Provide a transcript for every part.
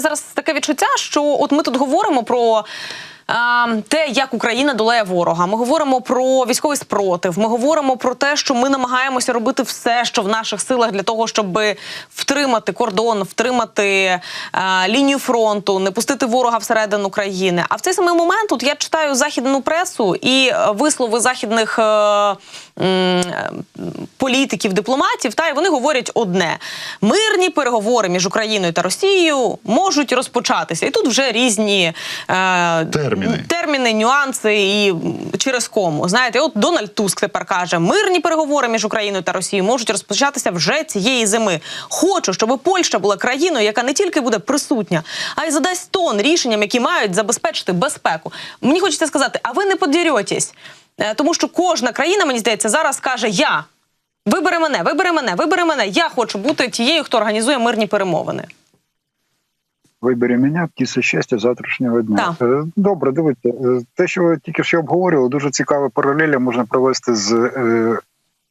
зараз таке відчуття, що от ми тут говоримо про. Те, як Україна долає ворога, ми говоримо про військовий спротив. Ми говоримо про те, що ми намагаємося робити все, що в наших силах для того, щоб втримати кордон, втримати лінію фронту, не пустити ворога всередину країни. А в цей самий момент, от я читаю західну пресу і е, вислови західних е, е, політиків, дипломатів, та й вони говорять одне: мирні переговори між Україною та Росією можуть розпочатися, і тут вже різні е, Терміни. терміни, нюанси і через кому. Знаєте, от Дональд Туск тепер каже: мирні переговори між Україною та Росією можуть розпочатися вже цієї зими. Хочу, щоб Польща була країною, яка не тільки буде присутня, а й задасть тон рішенням, які мають забезпечити безпеку. Мені хочеться сказати, а ви не подірьотесь, Е, тому що кожна країна, мені здається, зараз каже я. Вибери мене, вибери мене, вибери мене. Я хочу бути тією, хто організує мирні перемовини. Вибері мене, птіце щастя завтрашнього дня. Так. Добре, дивіться. е, Те, що ви тільки що обговорювали, дуже цікаві паралелі можна провести з е,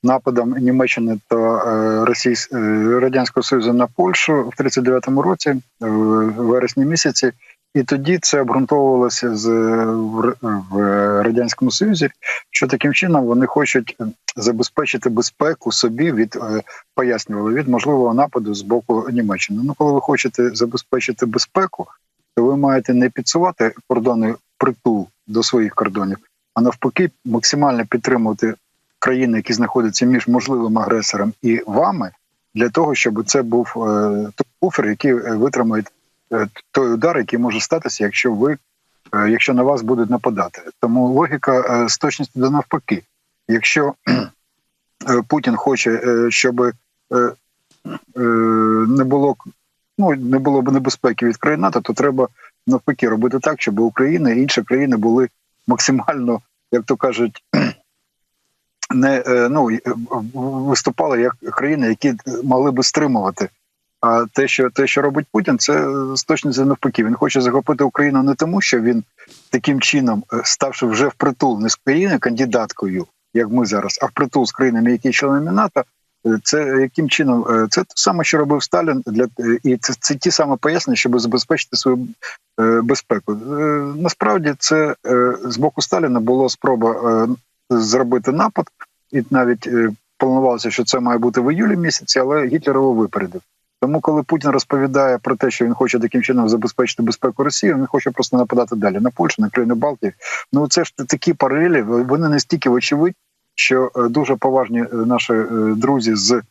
нападом Німеччини та е, Російсь... е, Радянського Союзу на Польщу в 39-му році, е, в вересні місяці. І тоді це обґрунтовувалося з в, в радянському союзі, що таким чином вони хочуть забезпечити безпеку собі від е, пояснювали від можливого нападу з боку Німеччини. Ну, коли ви хочете забезпечити безпеку, то ви маєте не підсувати кордони притул до своїх кордонів, а навпаки, максимально підтримувати країни, які знаходяться між можливим агресором і вами, для того, щоб це був е, той буфер, який е, витримає е, той удар, який може статися, якщо ви е, якщо на вас будуть нападати. Тому логіка е, з точністю до навпаки. Якщо е, Путін хоче, е, щоб е, е, не було ну не було б небезпеки від країн НАТО, то треба навпаки робити так, щоб Україна і інші країни були максимально, як то кажуть, не е, ну е, виступали як країни, які могли би стримувати. А те, що те, що робить Путін, це з точності навпаки. Він хоче захопити Україну не тому, що він таким чином, е, ставши вже впритул не з країною кандидаткою, як ми зараз, а впритул з країнами, які членами НАТО. е, Це яким чином е, це те саме, що робив Сталін для і це, це ті саме пояснення, щоб забезпечити свою безпеку. Насправді це з боку Сталіна була спроба зробити напад, і навіть планувалося, що це має бути в іюлі місяці, але Гітлер його випередив. Тому, коли Путін розповідає про те, що він хоче таким чином забезпечити безпеку Росії, він хоче просто нападати далі на Польщу, на країни Балтії. Ну це ж такі паралелі. Вони настільки очевидь, що е, дуже поважні е, наші е, друзі з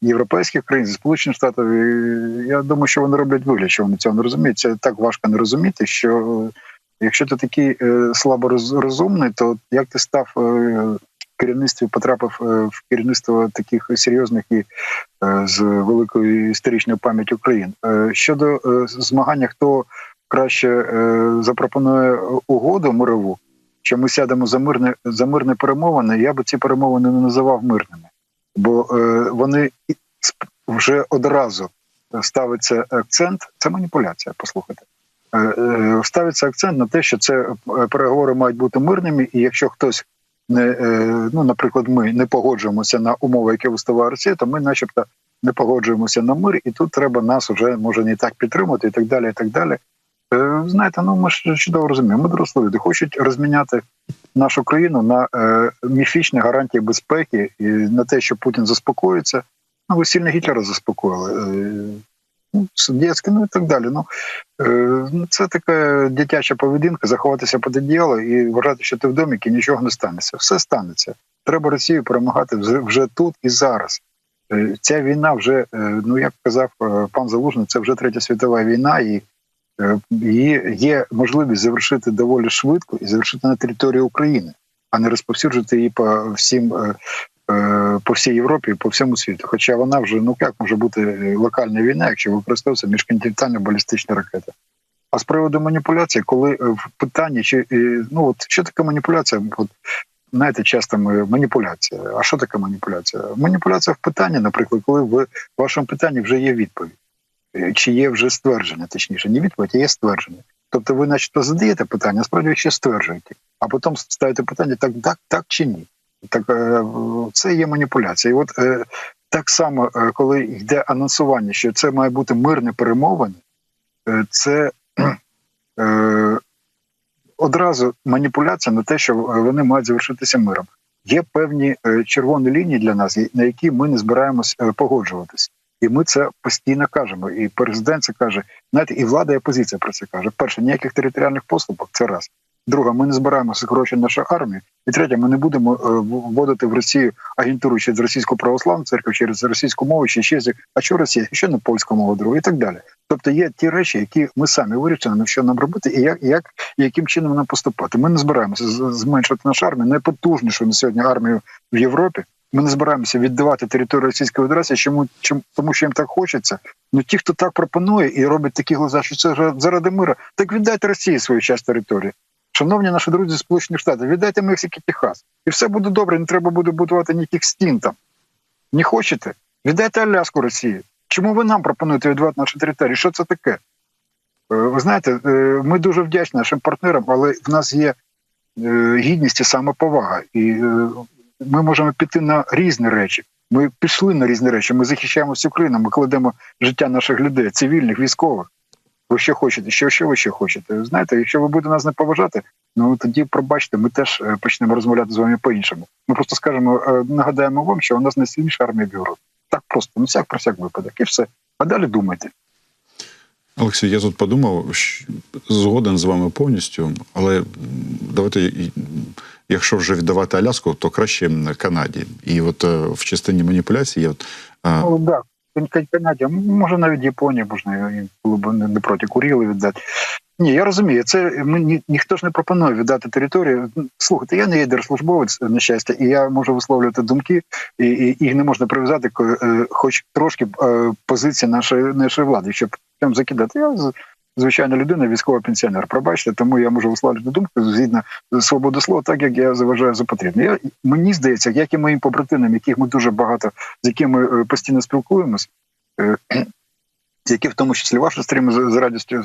європейських країн, зі сполучених штатів. Я думаю, що вони роблять вигляд, що вони цього не розуміють. Це так важко не розуміти, що якщо ти такий слабо роз- розумний, то як ти став керівництві, потрапив е, в керівництво таких серйозних і е, з великою історичною пам'яттю країн. Е, Щодо змагання, хто краще запропонує угоду мирову, що ми сядемо за мирне за мирне перемовини, я би ці перемовини не називав мирними, бо вони вже одразу ставиться акцент. Це маніпуляція. Послухайте. Ставиться акцент на те, що це переговори мають бути мирними, і якщо хтось не е, ну, наприклад, ми не погоджуємося на умови, які виставляє Росія, то ми, начебто, не погоджуємося на мир, і тут треба нас уже може не так підтримати, і так далі. І так далі. Е, Знаєте, ну ми ж чудово розуміємо. Ми дорослі люди хочуть розміняти нашу країну на е, міфічні гарантії безпеки і на те, що Путін заспокоїться. Ну, ви сильно Гітлера заспокоїли. Е, ну, і так далі. Ну, е, ну, це така дитяча поведінка, заховатися під одіяло і вважати, що ти в домі і нічого не станеться. Все станеться. Треба Росію перемагати вже, тут і зараз. Е, Ця війна вже, е, ну як казав пан Залужний, це вже третя світова війна, і її є можливість завершити доволі швидко і завершити на території України, а не розповсюджувати її по всім. Е, По всій Європі по всьому світу, хоча вона вже ну як може бути е, локальна війна, якщо використовується міжконтинентальна балістична ракета. А з приводу маніпуляції, коли е, в питанні чи ну от що таке маніпуляція? От знаєте, часто ми маніпуляція. А що таке маніпуляція? Маніпуляція в питанні, наприклад, коли в вашому питанні вже є відповідь, чи є вже ствердження, точніше, не відповідь, а є ствердження. Тобто ви, начебто, задаєте питання, а справді ще стверджуєте, а потім ставите питання так, так, так чи ні. Так е, це є маніпуляція. І от е, так само, е, коли йде анонсування, що це має бути мирне перемовини, це одразу маніпуляція на те, що вони мають завершитися миром. Є певні червоні лінії для нас, на які ми не збираємось погоджуватись. І ми це постійно кажемо. І президент це каже, знаєте, і влада, і опозиція про це каже. Перше, ніяких територіальних поступок це раз. Друге, ми не збираємося гроші нашу армію. І третє, ми не будемо е, вводити в Росію агентуру через російську православну церкву, через російську мову, чи ще а що Росія, що не польська мова друга, і так далі. Тобто є ті речі, які ми самі вирішуємо, що нам робити, і як, як яким чином нам поступати. Ми не збираємося з- зменшувати нашу армію, найпотужнішу на сьогодні армію в Європі. Ми не збираємося віддавати територію Російської Федерації, чому чим тому, що їм так хочеться. Ну ті, хто так пропонує і робить такі глаза, що це заради мира, так віддайте Росії свою часть території. Шановні наші друзі з Сполучених Штатів, віддайте Мексики Техас. І все буде добре, не треба буде будувати ніяких стін там. Не хочете? Віддайте Аляску Росії. Чому ви нам пропонуєте віддавати наші території? Що це таке? Е, Ви знаєте, е, ми дуже вдячні нашим партнерам, але в нас є е, гідність і самоповага. І ми можемо піти на різні речі. Ми пішли на різні речі. Ми захищаємо всю країну, ми кладемо життя наших людей, цивільних, військових. Ви що хочете? Що, що ви ще хочете? Знаєте, якщо ви будете нас не поважати, ну тоді пробачте, ми теж е, почнемо розмовляти з вами по-іншому. Ми просто скажемо, е, нагадаємо вам, що у нас найсильніша армія Європі. Так просто, ну всяк про всяк випадок, і все. А далі думайте. Олексій, я тут подумав, що згоден з вами повністю, але давайте, якщо вже віддавати Аляску, то краще Канаді. І от е, в частині маніпуляцій я от, Ну так, Кан- Канаді, може навіть Японія можна було б не проти Куріли віддати. Ні, я розумію, це ми ні, ніхто ж не пропонує віддати територію. Слухайте, я не є держслужбовець на щастя, і я можу висловлювати думки, і, і їх не можна прив'язати, е, хоч трошки е, позиції нашої нашої влади, щоб там закидати. Я звичайна людина, військовий пенсіонер. Пробачте, тому я можу висловлювати думки згідно свободи слова, так як я заважаю за потрібне. Я мені здається, як і моїм побратимам, яких ми дуже багато з якими е, постійно спілкуємось. е, Які в тому числі ваші стріми з, радістю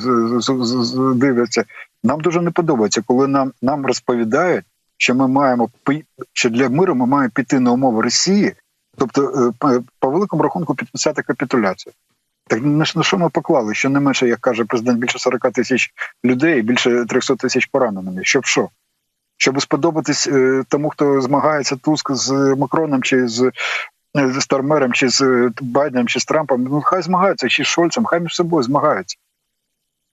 дивляться, нам дуже не подобається, коли нам нам розповідають, що ми маємо що для миру ми маємо піти на умови Росії, тобто е, по великому рахунку підписати капітуляцію. Так на що- ми поклали? Що не менше, як каже президент, більше 40 тисяч людей, більше 300 тисяч пораненими. Щоб що? Щоб сподобатись е, тому, хто змагається Туск з Макроном чи з е, з Стармером, чи з е, Байденом, чи з Трампом, ну хай змагаються, чи з Шольцем, хай між собою змагаються.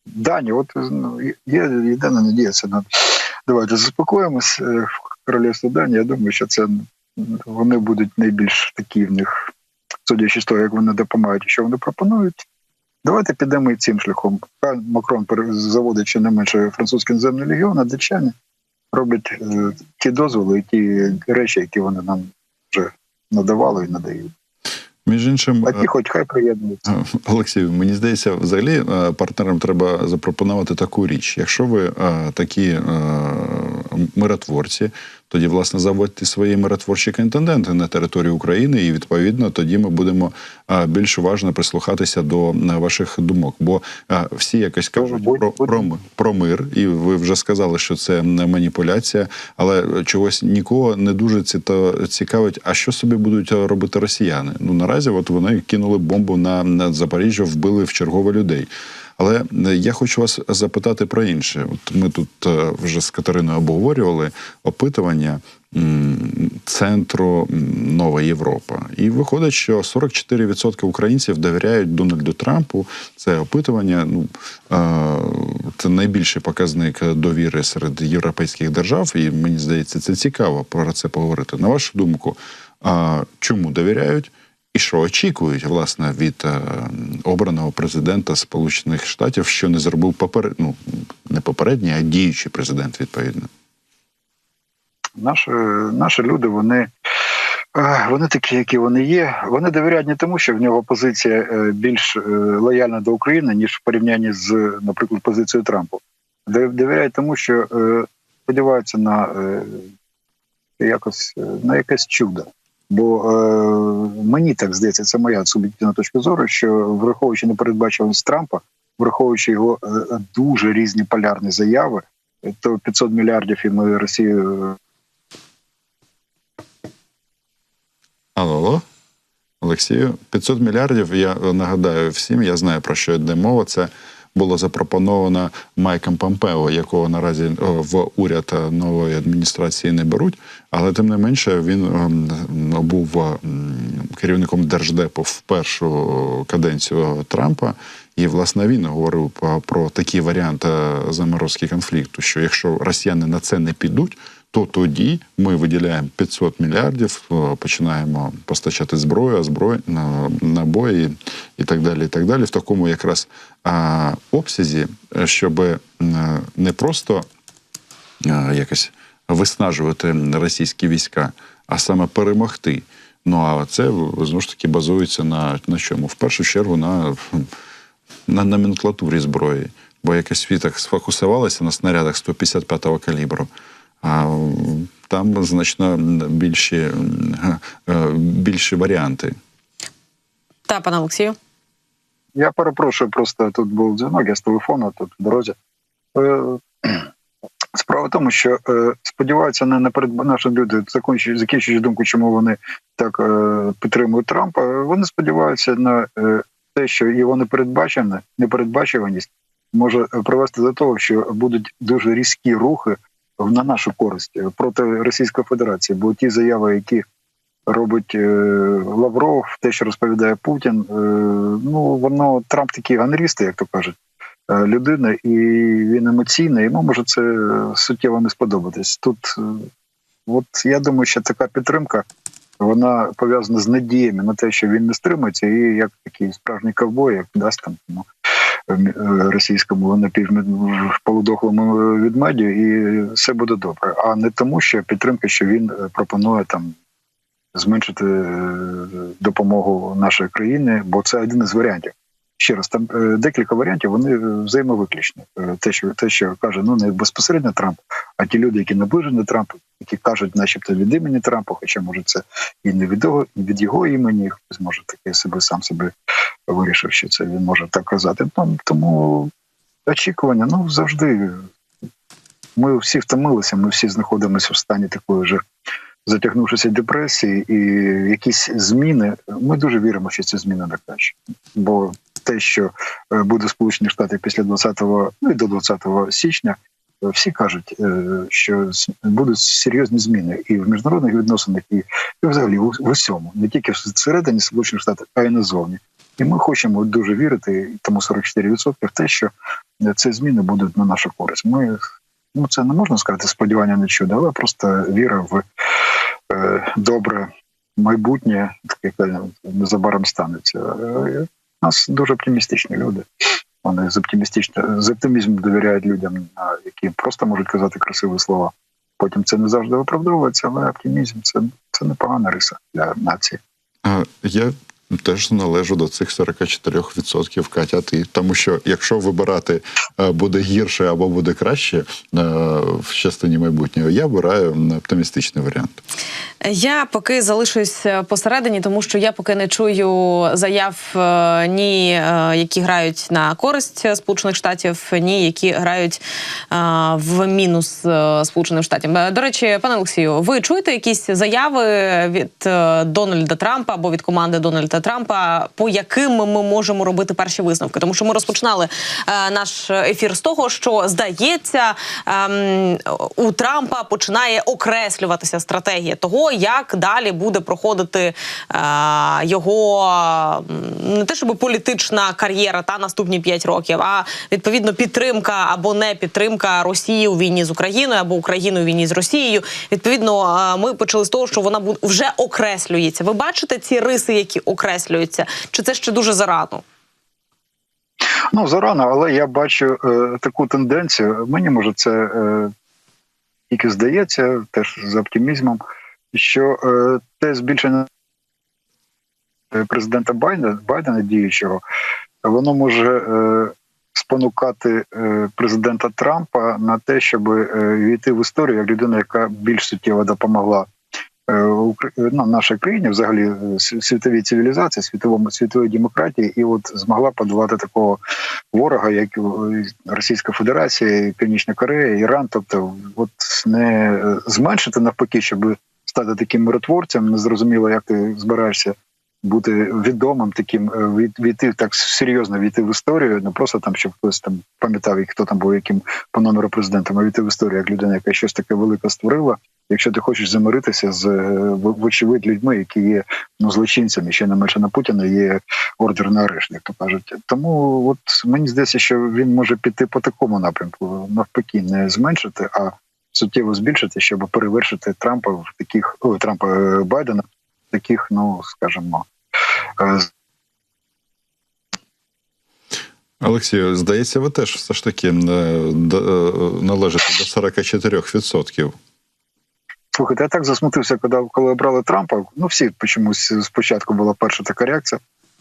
Дані, от ну, є єдина надія, це на давайте заспокоїмось. е, В королівстві Дані. Я думаю, що це вони будуть найбільш такі в них, судячи з того, як вони допомагають що вони пропонують. Давайте підемо і цим шляхом. Макрон заводить ще не менше французький наземний легіон, а датчани роблять е, ті дозволи і ті речі, які вони нам вже надавали і надають. між іншим, А е, ті, хоч хай приєднуються. Е, Олексію, мені здається, взагалі е, партнерам треба запропонувати таку річ. Якщо ви е, такі е, миротворці, тоді власне заводьте свої миротворчі контингенти на територію України, і відповідно тоді ми будемо е, більш уважно прислухатися до е, ваших думок. Бо е, всі якось кажуть про, про, про мир, і ви вже сказали, що це не маніпуляція, але чогось нікого не дуже ці- то цікавить, а що собі будуть робити росіяни. Ну наразі, от вони кинули бомбу на, на Запоріжжя, вбили в чергове людей. Але е, я хочу вас запитати про інше. От ми тут е, вже з Катериною обговорювали опитування центру Нова Європа. І виходить, що 44% українців довіряють Дональду Трампу. Це опитування. Ну е, це найбільший показник довіри серед європейських держав, і мені здається, це цікаво про це поговорити. На вашу думку, чому довіряють? І що очікують власне від е, обраного президента Сполучених Штатів, що не зробив попер... ну, не попередній, а діючий президент відповідно. Наші, наші люди, вони, е, вони такі, які вони є. Вони довіряють не тому, що в нього позиція е, більш лояльна до України, ніж в порівнянні з, наприклад, позицією Трампу. Довіряють тому, що сподіваються на якось на якесь чудо. Бо е, мені так здається, це моя суб'єктивна точка зору, що враховуючи непередбачуваність Трампа, враховуючи його е, дуже різні полярні заяви, е, то 500 мільярдів і ми Росію Алло, алло. Олексію, 500 мільярдів. Я нагадаю всім, я знаю про що йде мова. Це було запропоновано Майком Помпео, якого наразі е, в уряд е, нової адміністрації не беруть. Але тим не менше він ем, був керівником держдепу в першу каденцію Трампа. І власне він говорив про, про такий варіант е, заморозки конфлікту: що якщо росіяни на це не підуть, то тоді ми виділяємо 500 мільярдів, е, починаємо постачати зброю, зброю на набої і так далі. І так далі, в такому якраз обсязі, щоб е, не просто е, якось виснажувати російські війська, а саме перемогти. Ну а це знову ж таки базується на, на чому? В першу чергу на, на номенклатурі зброї. Бо якось світах сфокусувалося на снарядах 155-го калібру. А там значно більші, е, більші варіанти. Та, пане Олексію. Я перепрошую, просто тут був дзвінок, я з телефону тут в дорозі. Е, Справа в тому, що е, сподіваються на наперед наші люди, закінчуючи, думку, чому вони так підтримують Трампа. Вони сподіваються на те, що його непередбачене, непередбачуваність може привести до того, що будуть дуже різкі рухи на нашу користь проти Російської Федерації. Бо ті заяви, які робить е, Лавров, те, що розповідає Путін, е, ну воно Трамп такий ганріст, як то кажуть, е, людина, і він емоційний. Йому може це суттєво не сподобатись. Тут, е, от я думаю, що така підтримка. Вона пов'язана з надіями на те, що він не стримається, і як такий справжній ковбой, як дасть там ну, е, російському напівполудохлому відмеді, і все буде добре. А не тому, що підтримка, що він е, пропонує там зменшити е, допомогу нашої країни, бо це один із варіантів. Ще раз, там е, декілька варіантів, вони взаємовиключні. Е, Те, що те, що каже, ну не безпосередньо Трамп, а ті люди, які наближені Трампу, які кажуть, начебто від імені Трампа, хоча може це і не від його, від його імені, хтось може таке себе сам себе вирішив, що це він може так казати. Ну, тому очікування, ну завжди. Ми всі втомилися, ми всі знаходимося в стані такої вже затягнувшися депресії, і якісь зміни. Ми дуже віримо, що ці зміни на краще. Бо те, що е, буде Сполучені Штати після 20-го, ну і до 20 січня, е, всі кажуть, е, що будуть серйозні зміни і в міжнародних відносинах, і, і взагалі в усьому, не тільки всередині Сполучених Штатів, а й назовні. І ми хочемо дуже вірити, тому 44% в те, що ці зміни будуть на нашу користь. Ми ну це не можна сказати сподівання на чудо, але просто віра в е, добре майбутнє, яке незабаром станеться. У нас дуже оптимістичні люди. Вони з оптимістично з оптимізмом довіряють людям, які просто можуть казати красиві слова. Потім це не завжди виправдовується, але оптимізм це, це непогана риса для нації. Я теж належу до цих 44% Катя. Ти тому, що якщо вибирати е, буде гірше або буде краще е, в частині майбутнього, я обираю оптимістичний варіант. Я поки залишусь посередині, тому що я поки не чую заяв е, ні, е, які грають на користь Сполучених Штатів, ні які грають е, в мінус е, Сполучених Штатів. Е, До речі, пане Олексію, ви чуєте якісь заяви від е, Дональда Трампа або від команди Дональда Трампа, по яким ми можемо робити перші висновки? Тому що ми розпочинали е, наш ефір з того, що здається, ем, у Трампа починає окреслюватися стратегія того, як далі буде проходити е, його не те, щоб політична кар'єра та наступні 5 років, а відповідно підтримка або не підтримка Росії у війні з Україною або України у війні з Росією. Відповідно, е, ми почали з того, що вона вже окреслюється. Ви бачите ці риси, які окреслюються, чи це ще дуже зарано? Ну зарано, але я бачу е, таку тенденцію. Мені може це е, тільки здається, теж з оптимізмом, що е, те збільшення президента Байдена, Байдена діючого, воно може е, спонукати е, президента Трампа на те, щоб е, війти в історію як людина, яка більш суттєво допомогла е, ну, нашій країні, взагалі е, світовій цивілізації, світовому світовій демократії, і от змогла подолати такого ворога, як е, Російська Федерація, Північна Корея, Іран. Тобто, от не е, зменшити навпаки, щоб стати таким миротворцем, не зрозуміло, як ти збираєшся бути відомим таким е, війти так серйозно війти в історію, не просто там, щоб хтось там пам'ятав, хто там був яким по номеру президентом, а війти в історію як людина, яка щось таке велике створила. Якщо ти хочеш замиритися з е, вочевидь людьми, які є ну злочинцями, ще не менше на Путіна є ордер на арешт, як то кажуть. Тому от мені здається, що він може піти по такому напрямку, навпаки, не зменшити, а суттєво збільшити, щоб перевершити Трампа в таких о, Трампа е, Байдена в таких, ну скажімо, е, Олексію, здається, ви теж все ж таки належите до 44%. Слухайте, я так засмутився, коли, коли обрали Трампа. Ну, всі чомусь спочатку була перша така реакція,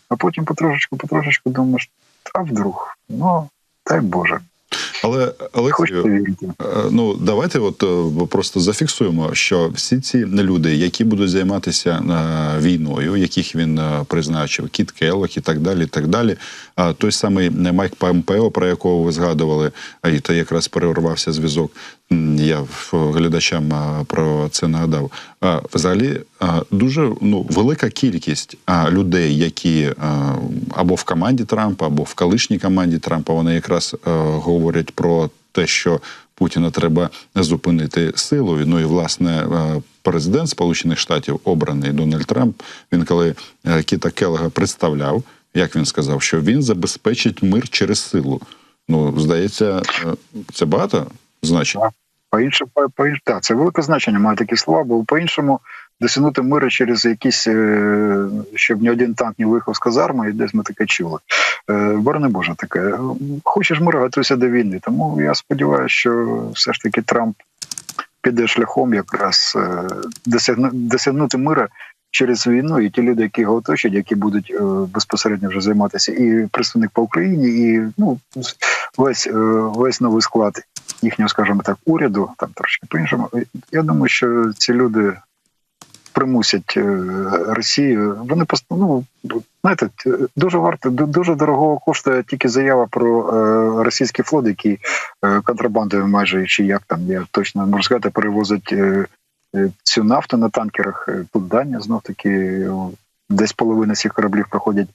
а потім потрошечку, потрошечку думаєш, а вдруг? Ну, дай Боже, Але Олексію. Е, Ну, давайте от е, просто зафіксуємо, що всі ці люди, які будуть займатися е, війною, яких він призначив, Кіт Келлог і так далі, і так далі. А той самий Майк Помпео, про якого ви згадували, і то якраз перервався зв'язок. Я глядачам про це нагадав. Взагалі, дуже ну велика кількість людей, які або в команді Трампа, або в колишній команді Трампа, вони якраз говорять про те, що Путіна треба зупинити силою. Ну і власне президент Сполучених Штатів, обраний Дональд Трамп, він коли Кіта Келега представляв, як він сказав, що він забезпечить мир через силу. Ну, здається, це багато значить. По іншому, по, так, це велике значення має такі слова, бо по-іншому досягнути миру через якісь, е, щоб ні один танк не виїхав з казарми, і десь ми таке чули. Е, Борони Боже таке. Хочеш миру, готуйся до війни. Тому я сподіваюся, що все ж таки Трамп піде шляхом якраз е, досягну, досягнути мира через війну, і ті люди, які його оточать, які будуть е, безпосередньо вже займатися, і представник по Україні, і ну весь, е, весь новий склад їхнього, скажімо так, уряду, там трошки по-іншому. Я думаю, що ці люди примусять е, Росію. Вони пост- ну, знаєте, дуже варто, дуже дорого коштує тільки заява про е, російський флот, який е, контрабандою майже чи як там, я точно можу сказати, перевозить цю нафту на танкерах. Тут Данія знов таки десь половина цих кораблів проходять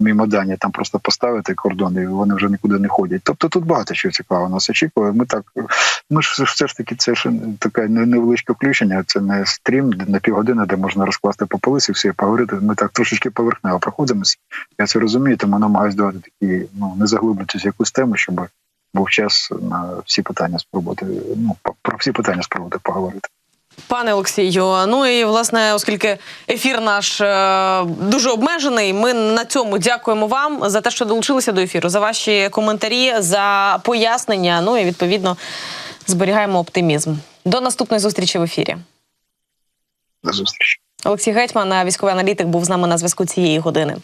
мимо Данії, там просто поставити кордон, і вони вже нікуди не ходять. Тобто тут багато чого цікавого нас очікує. Ми так, ми ж все ж таки, це ж таке не- невеличке включення, це не стрім на півгодини, де можна розкласти по полиці, всі поговорити. Ми так трошечки поверхнево проходимося. Я це розумію, тому намагаюся давати такі, ну не заглиблюватися в якусь тему, щоб був час на всі питання спробувати. Ну про всі питання спробувати поговорити. Пане Олексію, ну і власне, оскільки ефір наш е, дуже обмежений, ми на цьому дякуємо вам за те, що долучилися до ефіру, за ваші коментарі, за пояснення. Ну і відповідно зберігаємо оптимізм. До наступної зустрічі в ефірі. До зустрічі. Олексій Гетьман, військовий аналітик, був з нами на зв'язку цієї години.